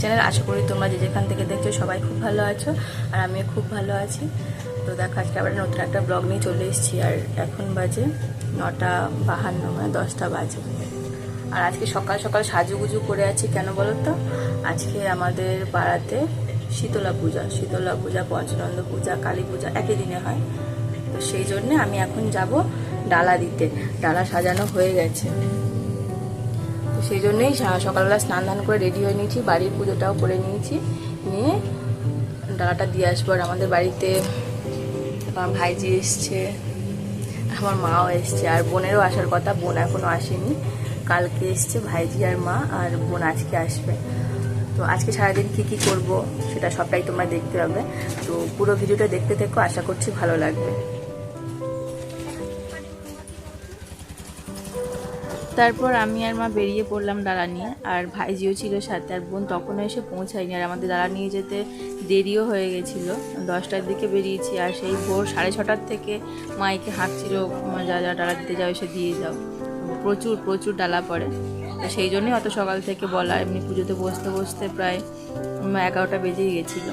Channel আশা করি তোমরা যে যেখান থেকে দেখছ সবাই খুব ভালো আছো, আর আমিও খুব ভালো আছি। তো দেখো, আজকে আবার নতুন একটা ব্লগ নিয়ে চলে এসেছি, আর এখন বাজে নটা বাহান্ন মানে দশটা বাজে। আর আজকে সকাল সকাল সাজুগুজু করে আছি কেন বলো তো আজকে আমাদের পাড়াতে শীতলা পূজা শীতলা পূজা, পঞ্চনন্দ পূজা, কালী পূজা একই দিনে হয়। তো সেই জন্যে আমি এখন যাব ডালা দিতে। ডালা সাজানো হয়ে গেছে। সেই জন্যই সকালবেলা স্নান ধান করে রেডি হয়ে নিয়েছি, বাড়ির পুজোটাও করে নিয়েছি। নিয়ে ডালাটা দিয়ে আসব। আর আমাদের বাড়িতে আমার ভাইজি এসছে, আমার মাও এসছে, আর বোনেরও আসার কথা, বোন এখনও আসেনি। কালকে এসছে ভাইজি আর মা, আর বোন আজকে আসবে। তো আজকে সারাদিন কী কী করব, সেটা সবটাই তোমরা দেখতে পাবে। তো পুরো ভিডিওটা দেখতে থেকো, আশা করছি ভালো লাগবে। তারপর আমি আর মা বেরিয়ে পড়লাম দাঁড়া নিয়ে আর ভাইজিও ছিল সাথে, আর বোন তখনও এসে পৌঁছায়নি, আর আমাদের দাঁড়া নিয়ে যেতে দেরিও হয়ে গেছিল। দশটার দিকে বেরিয়েছি, আর সেই ভোর সাড়ে ছটার থেকে মাইকে হাঁকছিল যা যা, ডালা দিতে যাও, এসে দিয়ে যাও। প্রচুর প্রচুর ডালা পড়ে। তো সেই জন্যই অত সকাল থেকে বলা, এমনি পুজোতে বসতে বসতে প্রায় এগারোটা বেজেই গেছিল।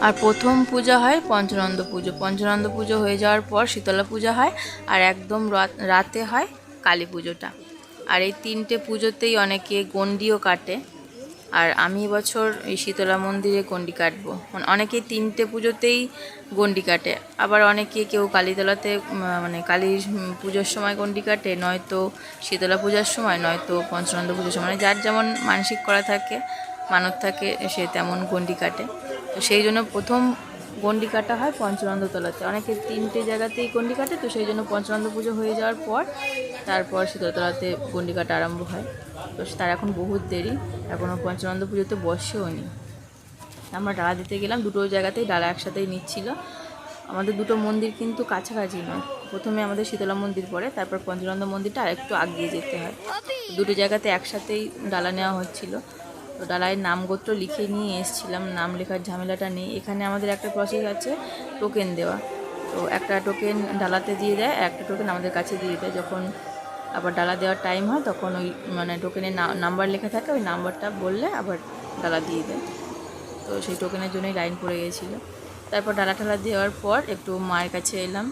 আর প্রথম পূজা হয় পঞ্চনন্দ পুজো। পঞ্চনন্দ পুজো হয়ে যাওয়ার পর শীতলা পূজা হয়, আর একদম রাত- রাতে হয় কালী পুজোটা। আর এই তিনটে পুজোতেই অনেকে গণ্ডিও কাটে। আর আমি এবছর এই শীতলা মন্দিরে গণ্ডি কাটবো। মানে অনেকে তিনটে পুজোতেই গণ্ডি কাটে। আবার অনেকে কেউ কালীতলাতে মানে কালীর পুজোর সময় গণ্ডি কাটে, নয়তো শীতলা পূজার সময়, নয়তো পঞ্চনন্দ পুজোর সময়। মানে যার যেমন মানসিক করা থাকে, মানত থাকে, সে তেমন গণ্ডি কাটে। তো সেই জন্য প্রথম গণ্ডি কাটা হয় পঞ্চনন্দ তলাতে। অনেকে তিনটে জায়গাতেই গণ্ডি কাটে তো সেই জন্য পঞ্চনন্দ পুজো হয়ে যাওয়ার পর তারপর শীতলতলাতে গণ্ডি কাটা আরম্ভ হয়। তো তার এখন বহুত দেরি এখনও পঞ্চনন্দ পুজোতে বসেও নি। আমরা ডালা দিতে গেলাম দুটো জায়গাতেই ডালা একসাথেই নিচ্ছিল। আমাদের দুটো মন্দির কিন্তু কাছাকাছি নয়। প্রথমে আমাদের শীতলা মন্দির পড়ে তারপর পঞ্চনন্দ মন্দিরটা আরেকটু আগিয়ে যেতে হয়। দুটো জায়গাতে একসাথেই ডালা নেওয়া হচ্ছিল। তো ডালায় নাম গোত্র লিখে নিয়ে এসেছিলাম, নাম লেখার ঝামেলাটা নেই। এখানে আমাদের একটা প্রসেস আছে টোকেন দেওয়া। তো একটা টোকেন ডালাতে দিয়ে দেয় একটা টোকেন আমাদের কাছে দিয়ে দেয়। যখন আবার ডালা দেওয়ার টাইম হয়, তখন ওই মানে টোকেনের নাম্বার লেখা থাকে, ওই নাম্বারটা বললে আবার ডালা দিয়ে দেয়। তো সেই টোকেনের জন্যই লাইন পড়ে গিয়েছিল। তারপর ডালা ঠালা দেওয়ার পর একটু মায়ের কাছে এলাম।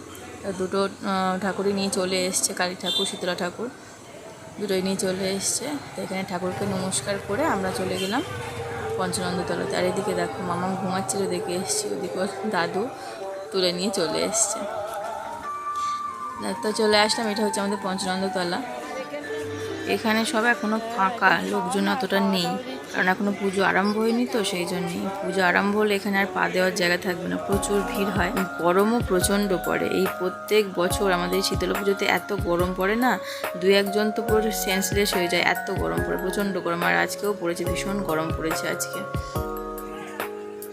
দুটো ঠাকুরই নিয়ে চলে এসছে, কালী ঠাকুর, শীতলা ঠাকুর। দুটোই নিয়ে চলে এসছে। তো এখানে ঠাকুরকে নমস্কার করে আমরা চলে গেলাম পঞ্চনন্দতলাতে। আর এদিকে দেখো মামা ঘুমাচ্ছিল, দেখে এসছি। ওদিকে দাদু তুলে নিয়ে চলে এসছে। তো চলে আসলাম, এটা হচ্ছে আমাদের পঞ্চনন্দতলা। এখানে সব এখনও ফাঁকা, লোকজন অতটা নেই। কারণ এখনও পুজো আরম্ভ হয়নি তো, সেই জন্যই। পুজো আরম্ভ হলে এখানে আর পা দেওয়ার জায়গা থাকবে না, প্রচুর ভিড় হয়। গরমও প্রচণ্ড পড়ে। এই প্রত্যেক বছর আমাদের শীতলা পুজোতে এত গরম পড়ে না, দু একজন তো পুরো সেন্সলেস হয়ে যায়, এত গরম পড়ে, প্রচণ্ড গরম। আর আজকেও পড়েছে, ভীষণ গরম পড়েছে আজকে।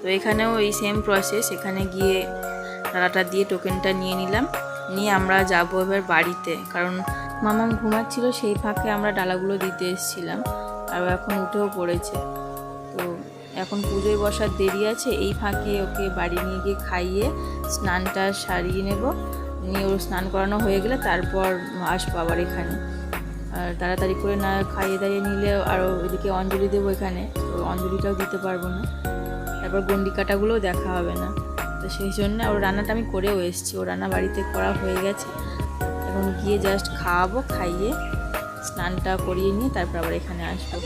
তো এখানেও এই সেম প্রসেস এখানে গিয়ে ডালাটা দিয়ে টোকেনটা নিয়ে নিলাম। নিয়ে আমরা যাব এবার বাড়িতে। কারণ মামাম ঘুমাচ্ছিল, সেই ফাঁকে আমরা ডালাগুলো দিতে এসেছিলাম। আর এখন উঠেও পড়েছে। তো এখন পুজোয় বসার দেরি আছে, এই ফাঁকে ওকে বাড়ি নিয়ে গিয়ে খাইয়ে স্নানটা সারিয়ে নেব। নিয়ে ওর স্নান করানো হয়ে গেলে তারপর আসব আবার এখানে। আর তাড়াতাড়ি করে না খাইয়ে দাইয়ে নিলে আরও এদিকে অঞ্জলি দেবো এখানে, তো অঞ্জলিটাও দিতে পারব না। তারপর গন্ডি কাটাগুলোও দেখা হবে না। তো সেই জন্য ওর রান্নাটা আমি করেও এসেছি। ও রান্না বাড়িতে করা হয়ে গেছে। এখন গিয়ে জাস্ট খাওয়াবো, খাইয়ে স্নানটা করিয়ে নিয়ে তারপর আবার এখানে আসব।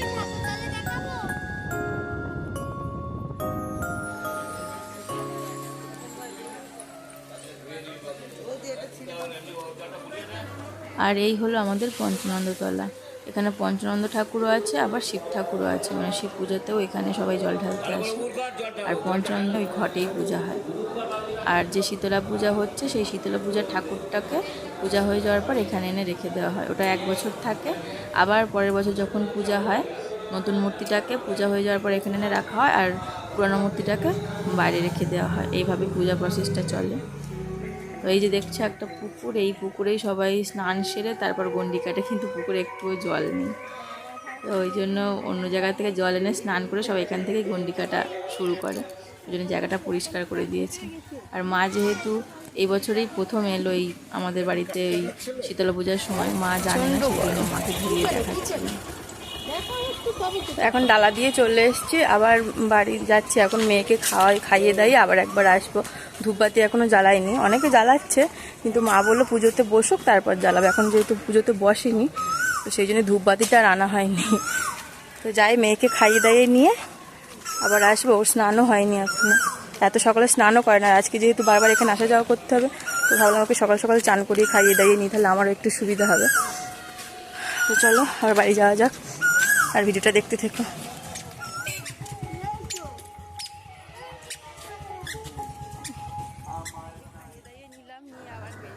আর এই হলো আমাদের পঞ্চনন্দতলা। এখানে পঞ্চনন্দ ঠাকুরও আছে, আবার শিব ঠাকুরও আছে। মানে শিব পুজোতেও এখানে সবাই জল ঢালতে আসে। আর পঞ্চনন্দ ওই ঘটেই পূজা হয়। আর যে শীতলা পূজা হচ্ছে, সেই শীতলা পূজার ঠাকুরটাকে পূজা হয়ে যাওয়ার পর এখানে এনে রেখে দেওয়া হয়। ওটা এক বছর থাকে। আবার পরের বছর যখন পূজা হয়, নতুন মূর্তিটাকে পূজা হয়ে যাওয়ার পর এখানে এনে রাখা হয় আর পুরনো মূর্তিটাকে বাইরে রেখে দেওয়া হয়। এইভাবে পূজা প্রসেসটা চলে। তো এই যে দেখছ একটা পুকুর, এই পুকুরেই সবাই স্নান সেরে তারপর গন্ডি কাটে, কিন্তু পুকুরে একটুও জল নেই। তো ওই জন্য অন্য জায়গা থেকে জল এনে স্নান করে সবাই এখান থেকে গন্ডি কাটা শুরু করে। ওই জন্য জায়গাটা পরিষ্কার করে দিয়েছে। আর মা যেহেতু এই বছরেই প্রথম এলো এই আমাদের বাড়িতে ওই শীতলা পূজার সময়। মা জানে মাকে ঘুরিয়ে দেখাচ্ছিল এখন ডালা দিয়ে চলে এসেছি, আবার বাড়ি যাচ্ছি। এখন মেয়েকে খাওয়াই, খাইয়ে দাইয়ে আবার একবার আসব। ধূপবাতি এখনও জ্বালাইনি অনেকে জ্বালাচ্ছে, কিন্তু মা বলল পুজোতে বসুক, তারপর জ্বালাবে। এখন যেহেতু পুজোতে বসেনি, তো সেই জন্য ধূপবাতিটা আর আনা হয়নি। তো যাই, মেয়েকে খাইয়ে দাইয়ে নিয়ে আবার আসব। ওর স্নানও হয়নি এখনও। এত সকালে স্নানও করে না। আজকে যেহেতু বারবার এখানে আসা যাওয়া করতে হবে, তো ভাবলাম ওকে সকাল সকাল চান করিয়ে খাইয়ে দাইয়ে নিই, তাহলে আমারও একটু সুবিধা হবে। তো চলো, আবার বাড়ি যাওয়া যাক। আর ভিডিওটা দেখতে থেকো।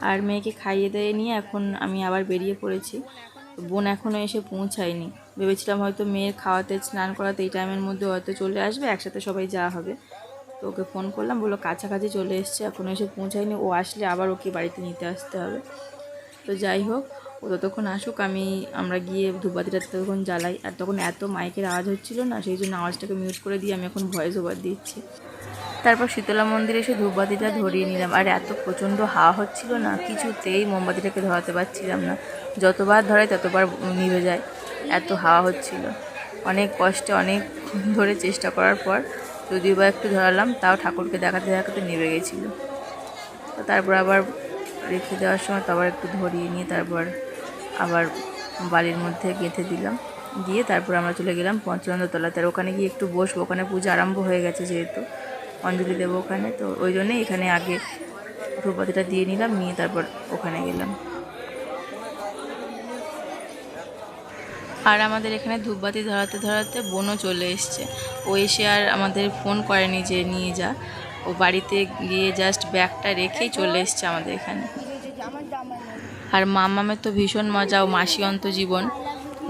আর মেয়েকে খাইয়ে দিয়ে নিয়ে এখন আমি আবার বেরিয়ে পড়েছি। বোন এখনও এসে পৌঁছায়নি। ভেবেছিলাম হয়তো মেয়ের খাওয়াতে, স্নান করাতে এই টাইমের মধ্যে হয়তো চলে আসবে, একসাথে সবাই যাওয়া হবে। তো ওকে ফোন করলাম, বলল কাছাকাছি চলে এসছে এখনও এসে পৌঁছায়নি, ও আসলে আবার ওকে বাড়িতে নিতে আসতে হবে। তো যাই হোক, ও ততক্ষণ আসুক, আমি, আমরা গিয়ে ধূপবাতিটা ততক্ষণ জ্বালাই। আর তখন এত মাইকের আওয়াজ হচ্ছিল না, সেই জন্য আওয়াজটাকে মিউট করে দিয়ে আমি এখন ভয়েস ওভার দিচ্ছি। তারপর শীতলা মন্দিরে এসে ধূপবাতিটা ধরিয়ে নিলাম। আর এত প্রচণ্ড হাওয়া হচ্ছিল না, কিছুতেই মোমবাতিটাকে ধরাতে পারছিলাম না। যতবার ধরাই ততবার নিভে যায়, এত হাওয়া হচ্ছিল। অনেক কষ্টে অনেক ধরে চেষ্টা করার পর যদিও বা একটু ধরালাম, তাও ঠাকুরকে দেখাতে দেখাতে নেমে গেছিল। তো তারপর আবার রেখে দেওয়ার সময় তো আবার একটু ধরিয়ে নিয়ে তারপর আবার বালির মধ্যে গেঁথে দিলাম। দিয়ে তারপর আমরা চলে গেলাম পঞ্চানন্দ তলাতে আর ওখানে গিয়ে একটু বসবো, ওখানে পুজো আরম্ভ হয়ে গেছে যেহেতু, অঞ্জলি দেবো ওখানে। তো ওই জন্যে এখানে আগে ধূপবাতিটা দিয়ে নিলাম, নিয়ে তারপর ওখানে গেলাম। আর আমাদের এখানে ধূপবাতি ধরাতে ধরাতে বোনও চলে এসছে। ও এসে আর আমাদের ফোন করেনি যে নিয়ে যা। ও বাড়িতে গিয়ে জাস্ট ব্যাগটা রেখেই চলে এসছে আমাদের এখানে। আর মামামের তো ভীষণ মজা, ও মাসি অন্ত জীবন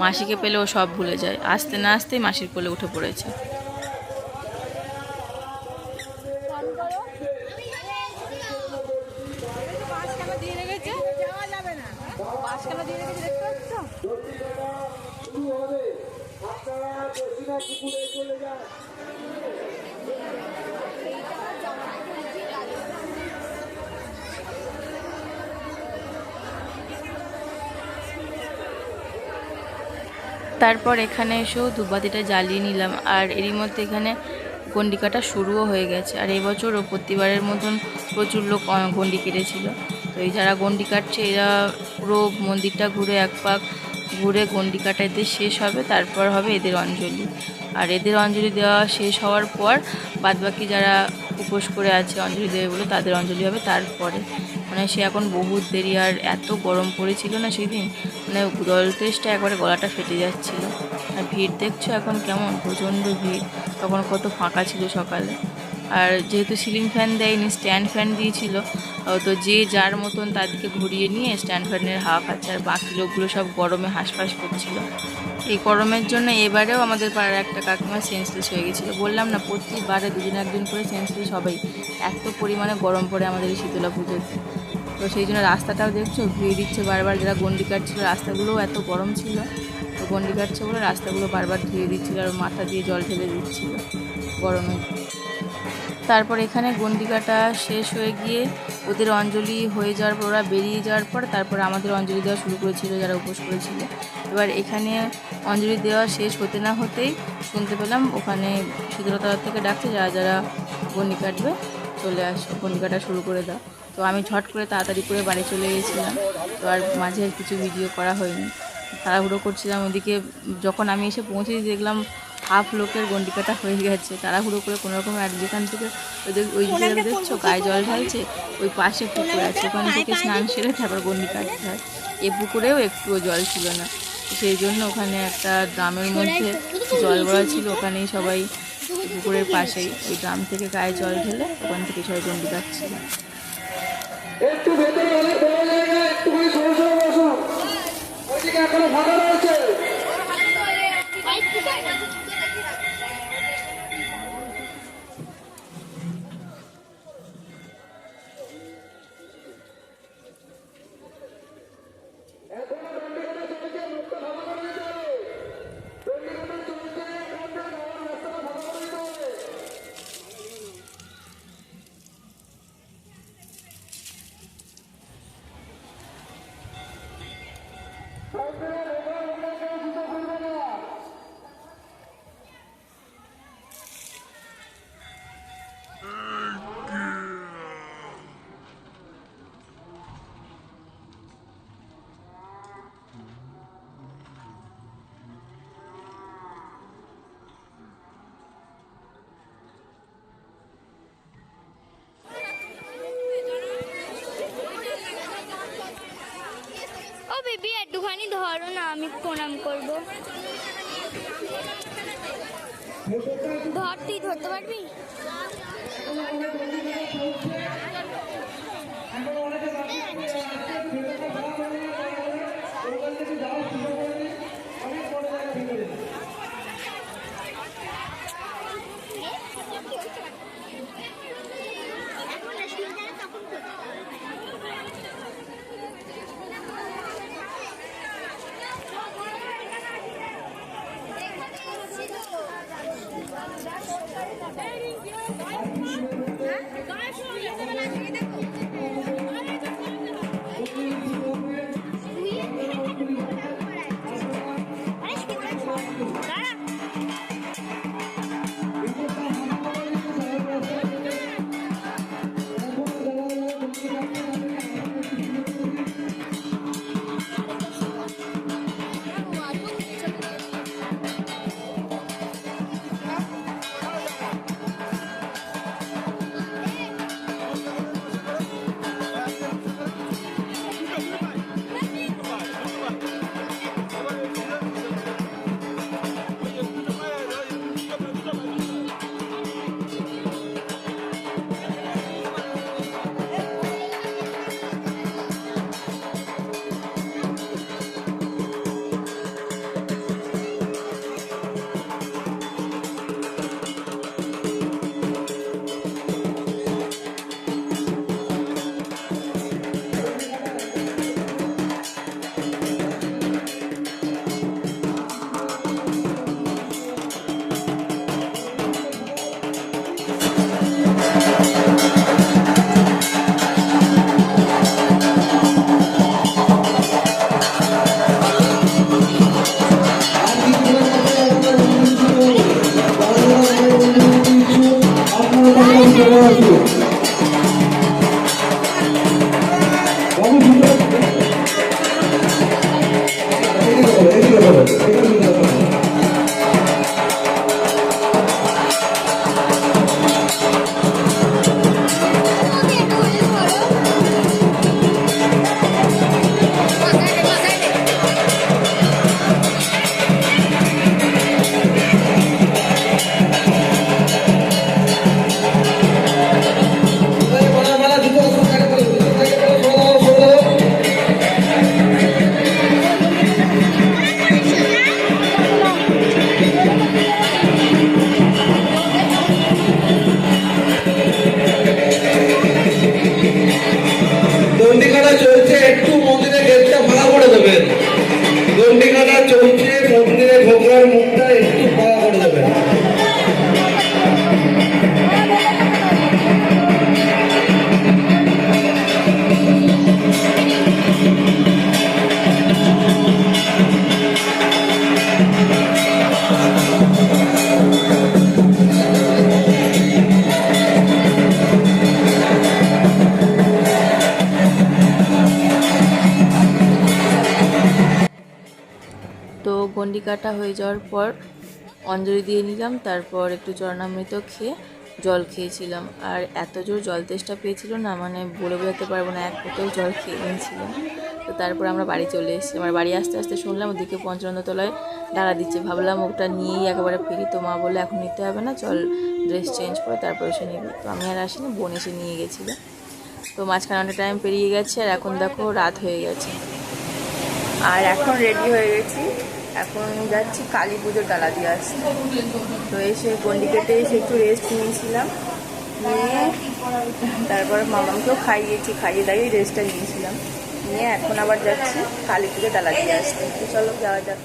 মাসিকে পেলে ও সব ভুলে যায়। আস্তে না আসতেই মাসির কোলে উঠে পড়েছে। তারপর এখানে এসেও ধূপবাতিটা জ্বালিয়ে নিলাম। আর এরই মধ্যে এখানে গন্ডি কাটা শুরুও হয়ে গেছে। আর এবছরও প্রতিবারের মতন প্রচুর লোক গন্ডি কেটেছিল। তো এই যারা গন্ডি কাটছে, এরা পুরো মন্দিরটা ঘুরে এক পাক ঘুরে গন্ডি কাটা এদের শেষ হবে, তারপর হবে এদের অঞ্জলি। আর এদের অঞ্জলি দেওয়া শেষ হওয়ার পর বাদবাকি যারা উপোস করে আছে অঞ্জলি দেবে বলে তাদের অঞ্জলি হবে তারপরে। মানে সে এখন বহুত দেরি, আর এত গরম পড়েছিল না সেদিন মানে জল তেষ্টা একবারে গলাটা ফেটে যাচ্ছিল। আর ভিড় দেখছ এখন কেমন? প্রচণ্ড ভিড়। তখন কত ফাঁকা ছিল সকালে। আর যেহেতু সিলিং ফ্যান দেয়নি, স্ট্যান্ড ফ্যান দিয়েছিল তো যে যার মতন তাদেরকে ঘুরিয়ে নিয়ে স্ট্যান্ড ফ্যানের হাওয়া খাচ্ছে আর বাকি লোকগুলো সব গরমে হাঁসফাঁস করছিল। এই গরমের জন্য এবারেও আমাদের পাড়ার একটা কাকিমা সেন্সলেস হয়ে গেছিল। বললাম, না, প্রতিবারে দুদিন একদিন করে সেন্সলেস হবেই। এত পরিমাণে গরম পড়ে আমাদের এই শীতলা পুজোতে তো সেই জন্য রাস্তাটাও দেখছ ধুয়ে দিচ্ছে বারবার। যারা গন্ডি কাটছিল, রাস্তাগুলোও এত গরম ছিল। তো গন্ডি কাটছে বলে রাস্তাগুলো বারবার ধুয়ে দিচ্ছিল আর মাথা দিয়ে জল ঢেলে দিচ্ছিল গরমে। তারপর এখানে গন্ডি কাটা শেষ হয়ে গিয়ে ওদের অঞ্জলি হয়ে যাওয়ার পর, ওরা বেরিয়ে যাওয়ার পর তারপর আমাদের অঞ্জলি দেওয়া শুরু করেছিল, যারা উপোস করেছিল। এবার এখানে অঞ্জলি দেওয়া শেষ হতে না হতেই শুনতে পেলাম ওখানে শীতলতলা থেকে ডাকছে, যারা যারা গন্ডি কাটবে চলে আসো গন্ডি কাটা শুরু করে দাও। তো আমি ঝট করে তাড়াতাড়ি করে বাড়ি চলে গেছিলাম। তো আর মাঝে কিছু ভিডিও করা হয়নি। তাড়াহুড়ো করছিলাম, ওদিকে যখন আমি এসে পৌঁছে দেখলাম হাফ লোকের গন্ডি কাটা হয়ে গেছে তাড়াহুড়ো করে কোনো রকম এক যেখান থেকে ওদের ওই দিকে দেখছ গায়ে জল ঢালছে ওই পাশে পুকুর আছে ওখান থেকে স্নান সেরে তারপর গন্ডি কাটতে হয় এ পুকুরেও একটুও জল ছিল না সেই জন্য ওখানে একটা ড্রামের মধ্যে জল ভরা ছিল ওখানেই সবাই পুকুরের পাশেই ওই ড্রাম থেকে গায়ে জল ঢেলে ওখান থেকে সবাই গন্ডি কাটছিল একটু ভেতরে অনেক বড় জায়গা একটুখানি করো না আমি প্রণাম করব। ধর তুই ধরতে পারবি? গন্ডি কাটা হয়ে যাওয়ার পর অঞ্জলি দিয়ে নিলাম, তারপর একটু চরণামৃত খেয়ে জল খেয়েছিলাম। আর এত জোর জল তেষ্টা পেয়েছিল না মানে বলে বোঝাতে পারব না, এক বোতল জল খেয়ে নিয়েছিলাম। তো তারপর আমরা বাড়ি চলে এসেছি। আমার বাড়ি আস্তে আস্তে শুনলাম, ওদিকে পঞ্চানন্দতলায় ডালা দিচ্ছে। ভাবলাম ওটা নিয়েই একেবারে ফিরি। তো মা বলে এখন নিতে হবে না, চল ড্রেস চেঞ্জ করে তারপর এসে নিবি। তো আমি আর আসিনি, বোন এসে নিয়ে গেছিল। তো মাঝখানে অনেক টাইম পেরিয়ে গেছে, আর এখন দেখো রাত হয়ে গেছে। আর এখন রেডি হয়ে গেছি। এখন যাচ্ছি কালী পুজোর ডালা দিয়ে আসছি তো এসে গন্ডিকেটে এসে একটু রেস্ট নিয়েছিলাম, নিয়ে তারপর মামাকেও খাইয়েছি, খাইয়ে দাঁড়িয়ে রেস্টটা নিয়েছিলাম। নিয়ে এখন আবার যাচ্ছি কালী পুজোর ডালা দিয়ে আসতে। তো চলো যাওয়া যাক।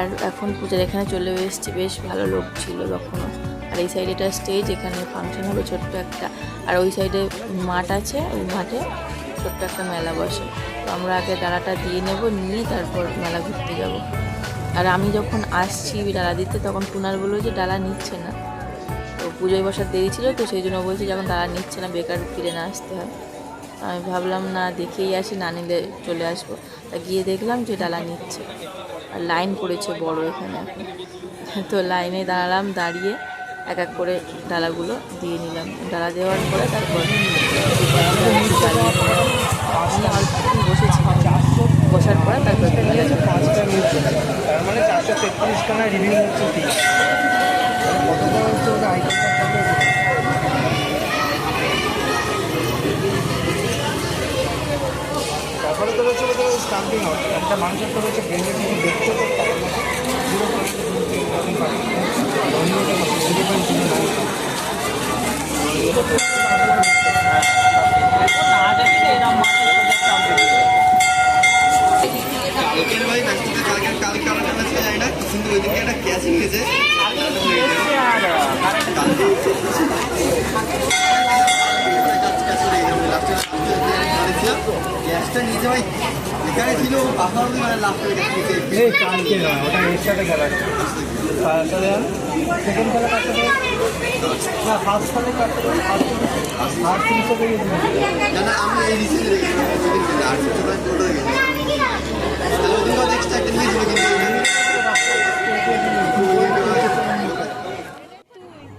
আর এখন পূজার এখানে চলে এসেছে, বেশ ভালো লোক ছিল তখনও। আর এই সাইডে একটা স্টেজ এখানে ফাংশন হবে ছোট্ট একটা। আর ওই সাইডে মাঠ আছে, ওই মাঠে ছোট্ট একটা মেলা বসে। তো আমরা আগে ডালাটা দিয়ে নেব, নিয়ে তারপর মেলা ঘুরতে যাব। আর আমি যখন আসছি ডালা দিতে, তখন কুনার বলল যে ডালা নিচ্ছে না। তো পুজোয় বসার দেরি ছিল, তো সেই জন্য বলছি যখন ডালা নিচ্ছে না, বেকার ফিরে না আসতে হয়। আমি ভাবলাম, না, দেখেই আসি, না নিলে চলে আসব। তা গিয়ে দেখলাম যে ডালা নিচ্ছে। আর লাইন পড়েছে বড় এখানে এখন। তো লাইনে দাঁড়ালাম, দাঁড়িয়ে এক এক করে ডালাগুলো দিয়ে নিলাম। ডালা দেওয়ার পরে তারপর অল্পক্ষণ বসেছিলাম বসার পরে তারপর মানে চারশো তেত্রিশ খানা রিভিউ তারপরে তো রয়েছে স্টাম্পিং আউট একটা মানুষের তো রয়েছে ব্রেনের কিছু দেখতে তো পারে না। Zero point zero point zero কিন্তু ওইদিকে একটা ক্যাচিং গেছে ভাই এখানে ছিল মানে নয় ওটা খেলা। সেকেন্ড খেলা না ফার্স্ট খেলে ফার্স্ট হিসেবে না আমি এই এক্সট্রা একটা নিয়েছিল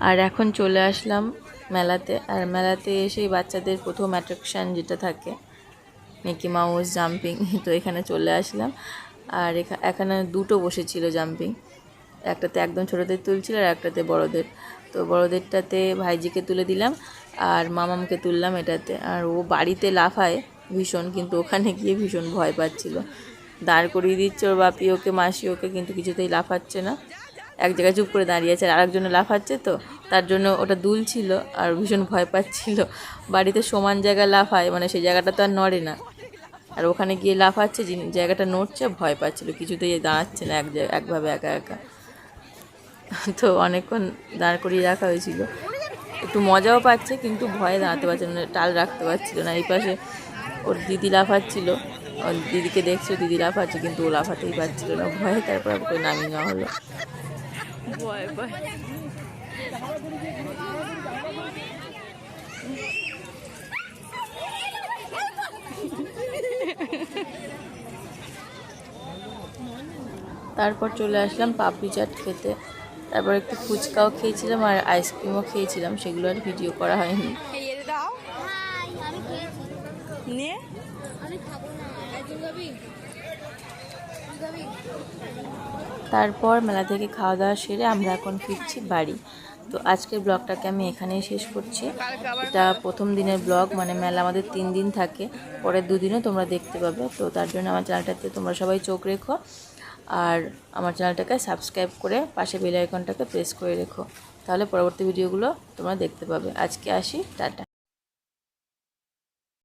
আর এখন চলে আসলাম মেলাতে। আর মেলাতে এসেই বাচ্চাদের প্রথম অ্যাট্রাকশান যেটা থাকে। মিকি মাউস, জাম্পিং, তো এখানে চলে আসলাম। আর এখা- এখানে দুটো বসেছিল জাম্পিং। একটাতে একদম ছোটোদের তুলছিল আর একটাতে বড়দের। তো বড়দেরটাতে ভাইজিকে তুলে দিলাম আর মামামকে তুললাম এটাতে। আর ও বাড়িতে লাফায় ভীষণ, কিন্তু ওখানে গিয়ে ভীষণ ভয় পাচ্ছিল। দাঁড় করিয়ে দিচ্ছে ওর বাপি ওকে, মাসি ওকে, কিন্তু কিছুতেই লাফাচ্ছে না। এক জায়গায় চুপ করে দাঁড়িয়ে আছে আর আরেকজনে লাফাচ্ছে তো, তার জন্য ওটা দুলছিল আর ভীষণ ভয় পাচ্ছিল। বাড়িতে সমান জায়গা লাফায় মানে সেই জায়গাটা তো আর নড়ে না। আর ওখানে গিয়ে লাফাচ্ছে জায়গাটা নড়ছে, ভয় পাচ্ছিল, কিছুতেই দাঁড়াচ্ছে না, এক একভাবে একা একা। তো অনেকক্ষণ দাঁড় করিয়ে রাখা হয়েছিল। একটু মজাও পাচ্ছে, কিন্তু ভয়ে দাঁড়াতে পারছে না টাল রাখতে পারছিল না। এই পাশে ওর দিদি লাফাচ্ছিল, ওর দিদিকে দেখছ, দিদি লাফাচ্ছে, কিন্তু ও লাফাতেই পারছিল না। ভয়ে তারপর ওকে নামিয়ে নেওয়া হলো ভয় ভয়। তারপর চলে আসলাম পাপড়ি চাট খেতে। তারপর একটু ফুচকাও খেয়েছিলাম আর আইসক্রিমও খেয়েছিলাম সেগুলো আর ভিডিও করা হয়নি। তারপর মেলা থেকে খাওয়া দাওয়া সেরে আমরা এখন ফিরছি বাড়ি। তো আজকের ব্লগটাকে আমি এখানেই শেষ করছি। এটা প্রথম দিনের ব্লগ মানে মেলা আমাদের তিন দিন থাকে। পরের দুদিনও তোমরা দেখতে পাবে। তো তার জন্য আমার চ্যানেলটাতে তোমরা সবাই চোখ রেখো। আর আমার চ্যানেলটাকে সাবস্ক্রাইব করে পাশে বেল আইকনটাকে প্রেস করে রেখো। তাহলে পরবর্তী ভিডিওগুলো তোমরা দেখতে পাবে। আজকে আসি, টাটা।